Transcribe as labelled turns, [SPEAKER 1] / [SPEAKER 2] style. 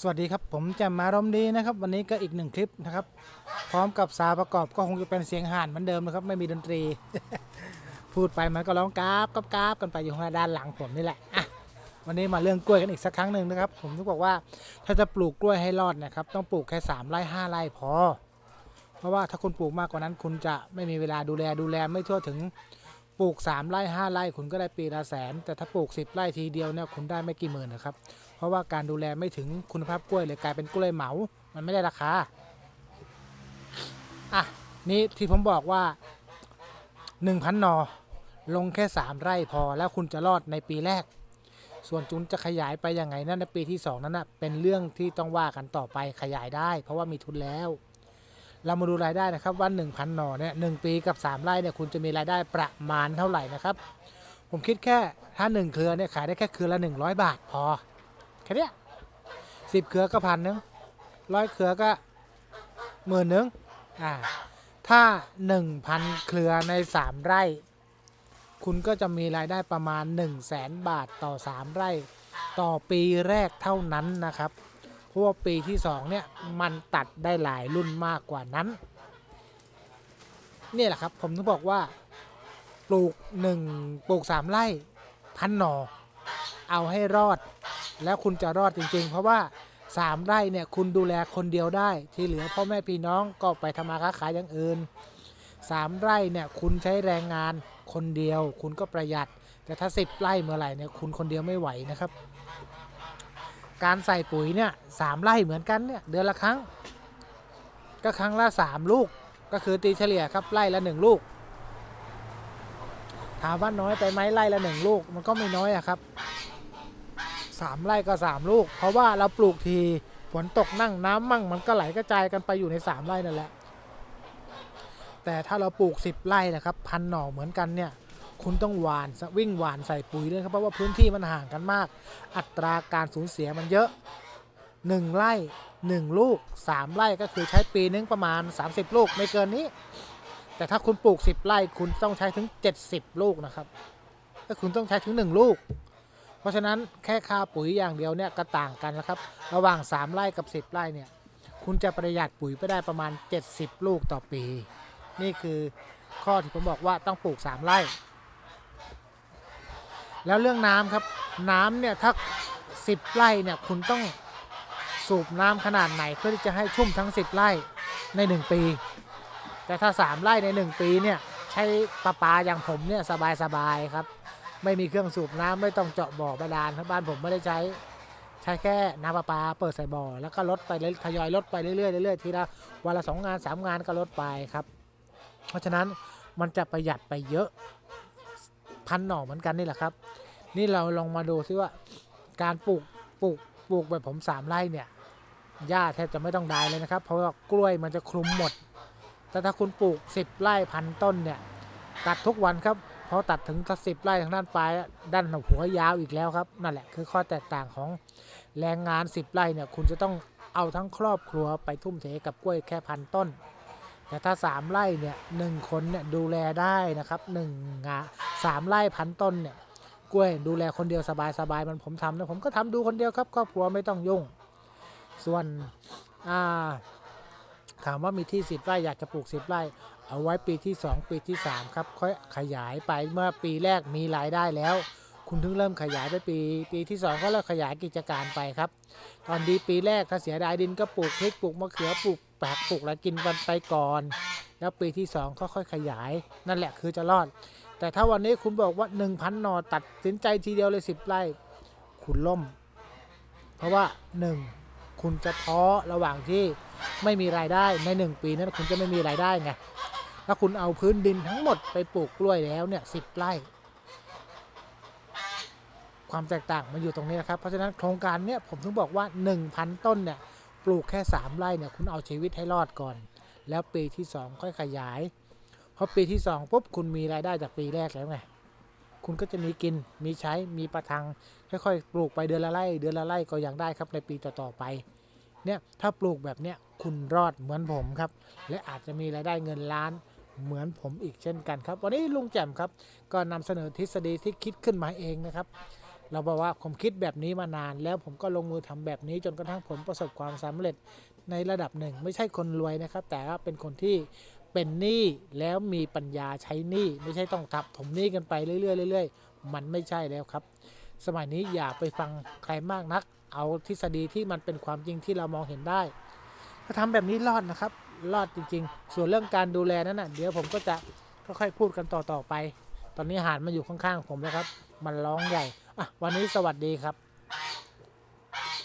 [SPEAKER 1] สวัสดีครับผมแจะมารมดีนะครับ วันนี้ก็อีกหนึ่งคลิปนะครับ พร้อมกับสาประกอบก็คงจะเป็นเสียงห่านเหมือนเดิมนะครับ ไม่มีดนตรี พูดไปมันก็ร้องกราบกราบกราบกันไปอยู่ข้างด้านหลังผมนี่แหละอะวันนี้มาเรื่องกล้วยกันอีกสักครั้งหนึ่งนะครับ ผมต้องบอกว่าถ้าจะปลูกกล้วยให้รอดนะครับ ต้องปลูกแค่สามไร่ห้าไร่พอ เพราะว่าถ้าคุณปลูกมากกว่านั้น คุณจะไม่มีเวลาดูแลดูแลไม่ทั่วถึงปลูกสามไร่ห้าไร่ คุณก็ได้ปีละแสน แต่ถ้าปลูกสิบไร่ทีเดียวเนี่ยคุณได้ไม่กี่หมื่นนะครับ เพราะว่าการดูแลไม่ถึงคุณภาพกล้วยเลยกลายเป็นกล้วยเหมา มันไม่ได้ราคา อะ นี่ที่ผมบอกว่า 1,000นอ ลงแค่ 3 ไร่พอแล้วคุณจะรอดในปีแรก ส่วนจุนจะขยายไปยังไงนั่นในปีที่ 2 นั้นนะเป็นเรื่องที่ต้องว่ากันต่อไปขยายได้ เพราะว่ามีทุนแล้ว เรามาดูรายได้นะครับว่า 1,000นอเนี่ยหปีกับ 3 ไร่เนี่ยคุณจะมีรายได้ประมาณเท่าไหร่นะครับ ผมคิดแค่ถ้า 1 เครือเนี่ยขายได้แค่เครือละ 100 บาทพอ แค่เนี้ยสิบเครือก็พันหนึงร้อยเครือก็หมื่นหนึงอ่าถ้าหนึ่งพันเครือในสามไร่ คุณก็จะมีรายได้ประมาณ1 0 0 0 0แสนบาทต่อ3ไร่ ต่อปีแรกเท่านั้นนะครับเพราะว่าปีที่2เนี่ยมันตัดได้หลายรุ่นมากกว่านั้นนี่แหละครับผมถึงบอกว่าปลูก1ปลูก3ไร่พันหน่อเอาให้รอด แล้วคุณจะรอดจริง ๆ เพราะว่า 3 ไร่เนี่ยคุณดูแลคนเดียวได้ ที่เหลือพ่อแม่พี่น้องก็ไปทำมาค้าขายอย่างอื่น 3 ไร่เนี่ยคุณใช้แรงงานคนเดียว คุณก็ประหยัด แต่ถ้า 10 ไร่เมื่อไหร่เนี่ยคุณคนเดียวไม่ไหวนะครับ การใส่ปุ๋ยเนี่ยสามไร่เหมือนกันเนี่ยเดือนละครั้ง ก็ครั้งละ 3 ลูกก็คือตีเฉลี่ยครับไร่ละ 1 ลูก ถามว่าน้อยไปไหมไร่ละ 1 ลูกมันก็ไม่น้อยอะครับ สามไร่ก็สามลูก เพราะว่าเราปลูกทีฝนตกนั่งน้ำมั่งมันก็ไหลกระจายกันไปอยู่ในสามไร่นั่นแหละ แต่ถ้าเราปลูกสิบไร่นะครับพันหน่อเหมือนกันเนี่ยคุณต้องหวานวิ่งหวานใส่ปุ๋ยด้วยครับเพราะว่าพื้นที่มันห่างกันมาก อัตราการสูญเสียมันเยอะหนึ่งไร่หนึ่งลูกสามไร่ก็คือใช้ปีนึงประมาณ 30 ลูกไม่เกินนี้ แต่ถ้าคุณปลูก 10 ไร่คุณต้องใช้ถึง 70 ลูกนะครับก็คุณต้องใช้ถึง 1 ลูก ราะฉะนั้นแค่ค่าปุ๋ยอย่างเดียวเนี่ยก็ต่างกันนะครับ ระหว่าง 3 ไร่กับ 10 ไร่เนี่ยคุณจะประหยัดปุ๋ยไปได้ประมาณ 70 ลูกต่อปี นี่คือข้อที่ผมบอกว่าต้องปลูก 3 ไร่ แล้วเรื่องน้ำครับน้ำเนี่ยถ้า 10 ไร่เนี่ยคุณต้องสูบน้ำขนาดไหนเพื่อที่จะให้ชุ่มทั้ง 10 ไร่ใน 1 ปี แต่ถ้า 3 ไร่ใน 1 ปีเนี่ยใช้ประปาอย่างผมเนี่ยสบายๆครับ ไม่มีเครื่องสูบน้ำไม่ต้องเจาะบ่อบาดาลครับบ้านผมไม่ได้ใช้ ใช้แค่น้ำประปาเปิดใส่บ่อ แล้วก็ลดไปเรื่อยทยอยลดไปเรื่อยๆเรื่อยๆทีละวันละสองงานสามงานก็ลดไปครับ เพราะฉะนั้นมันจะประหยัดไปเยอะพันหน่อเหมือนกันนี่แหละครับ นี่เราลองมาดูซิว่าการปลูกปลูกปลูกแบบผมสามไร่เนี่ยหญ้าแทบจะไม่ต้องได้เลยนะครับ เพราะว่ากล้วยมันจะคลุมหมด แต่ถ้าคุณปลูก 10 ไร่พันต้นเนี่ย ตัดทุกวันครับ พอตัดถึงสิบไร่ทางด้านปลายด้านหัวยาวอีกแล้วครับนั่นแหละคือข้อแตกต่างของแรงงาน 10 ไร่เนี่ยคุณจะต้องเอาทั้งครอบครัวไปทุ่มเทกับกล้วยแค่พันต้น แต่ถ้า 3 ไร่เนี่ยหนึ่งคนเนี่ยดูแลได้นะครับหนึ่งงาสามไร่พันต้นเนี่ยกล้วยดูแลคนเดียวสบายๆมันผมทำนะผมก็ทำดูคนเดียวครับครอบครัวไม่ต้องยุ่ง ส่วนถามว่ามีที่สิบไร่อยากจะปลูกสิบไร่ เอาไว้ปีที่ 2 ปีที่ 3 ครับ ค่อยขยายไปเมื่อปีแรกมีรายได้แล้ว คุณถึงเริ่มขยายไปปี ปีที่ 2 ก็เริ่มขยายกิจการไปครับ ตอนดีปีแรกถ้าเสียดายดินก็ปลูกพริกปลูกมะเขือปลูกแปลกปลูกอะไรกินกันไปก่อน แล้วปีที่2ก็ค่อยขยาย นั่นแหละคือจะรอด แต่ถ้าวันนี้คุณบอกว่า 1,000หนอตัดสินใจทีเดียวเลย 10ไร่คุณล่ม เพราะว่า 1 คุณจะท้อระหว่างที่ไม่มีรายได้ใน 1 ปีนั้นคุณจะไม่มีรายได้ไง ถ้าคุณเอาพื้นดินทั้งหมดไปปลูกกล้วยแล้วเนี่ยสิบไร่ ความแตกต่างมันอยู่ตรงนี้นะครับ เพราะฉะนั้นโครงการเนี้ยผมถึงบอกว่า 1,000 ต้นเนี่ยปลูกแค่ 3 ไร่เนี่ยคุณเอาชีวิตให้รอดก่อน แล้วปีที่ 2 ค่อยขยายพอปีที่ 2ปุ๊บคุณมีรายได้จากปีแรกแล้วไงคุณก็จะมีกินมีใช้มีประทัง ค่อยๆ ปลูกไปเดือนละไร่เดือนละไร่ก็ยังได้ครับในปีต่อๆไปเนี่ยถ้าปลูกแบบเนี้ยคุณรอดเหมือนผมครับ และอาจจะมีรายได้เงินล้าน เหมือนผมอีกเช่นกันครับ วันนี้ลุงแจ่มครับ ก็นำเสนอทฤษฎีที่คิดขึ้นมาเองนะครับ เราบอกว่าผมคิดแบบนี้มานาน แล้วผมก็ลงมือทำแบบนี้จนกระทั่งผมประสบความสำเร็จในระดับหนึ่ง ไม่ใช่คนรวยนะครับ แต่ว่าเป็นคนที่เป็นหนี้แล้วมีปัญญาใช้หนี้ไม่ใช่ต้องทับถมหนี้กันไปเรื่อยๆเรื่อยๆมันไม่ใช่แล้วครับ สมัยนี้อย่าไปฟังใครมากนัก เอาทฤษฎีที่มันเป็นความจริงที่เรามองเห็นได้ ถ้าทำแบบนี้รอดนะครับ รอดจริง ๆ ส่วนเรื่องการดูแลนั้นนะเดี๋ยวผมก็จะค่อยๆพูดกันต่อๆไป ตอนนี้หานมาอยู่ข้างๆผมแล้วครับ มันร้องใหญ่อะวันนี้สวัสดีครับ